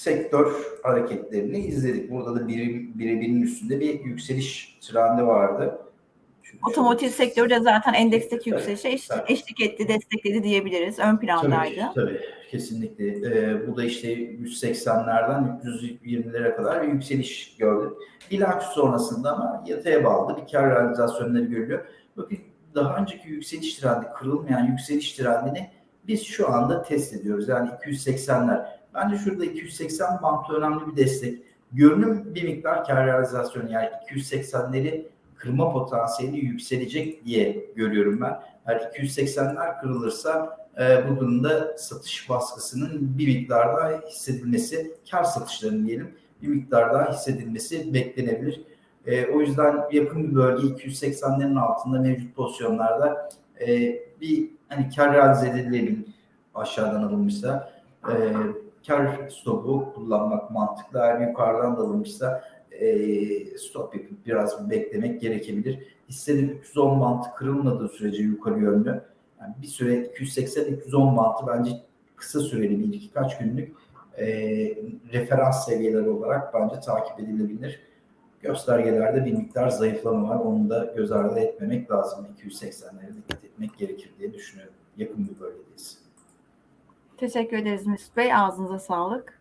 sektör hareketlerini izledik. Burada da biri, birebirinin üstünde bir yükseliş trendi vardı. Çünkü Otomotiv sektörü de zaten endeksteki Tabii, yükselişe eş- tabii. eşlik etti, destekledi diyebiliriz. Ön plandaydı. Tabii, tabii kesinlikle. Ee, bu da işte 180'lerden 320'lere kadar bir yükseliş gördük. Bilanço sonrasında ama yataya bağlı bir kar realizasyonları görülüyor. Bakın daha önceki yükseliş trendi, kırılmayan yükseliş trendini biz şu anda test ediyoruz. Yani 280'ler. Bence şurada 280 bantı önemli bir destek. Görünüm bir miktar kar realizasyonu yani 280'leri kırma potansiyeli yükselecek diye görüyorum ben. Eğer 280'ler kırılırsa e, bu durumda satış baskısının bir miktar daha hissedilmesi, kar satışlarının diyelim bir miktar daha hissedilmesi beklenebilir. E, o yüzden yakın bir bölge 280'lerin altında mevcut pozisyonlarda e, bir hani kar realize edilebilir aşağıdan alınmışsa e, kar stopu kullanmak mantıklı. Eğer yukarıdan da alınmışsa e, stop yapıp biraz beklemek gerekebilir. Hissenin 310 bantı kırılmadığı sürece yukarı yönlü yani bir süre 280-210 bantı bence kısa süreli bir iki kaç günlük e, referans seviyeleri olarak bence takip edilebilir. Göstergelerde bir miktar zayıflama var. Onu da göz ardı etmemek lazım. 280'lere dikkat etmek gerekir diye düşünüyorum. Yakın bir bölgedeyiz. Teşekkür ederiz Mesut Bey. Ağzınıza sağlık.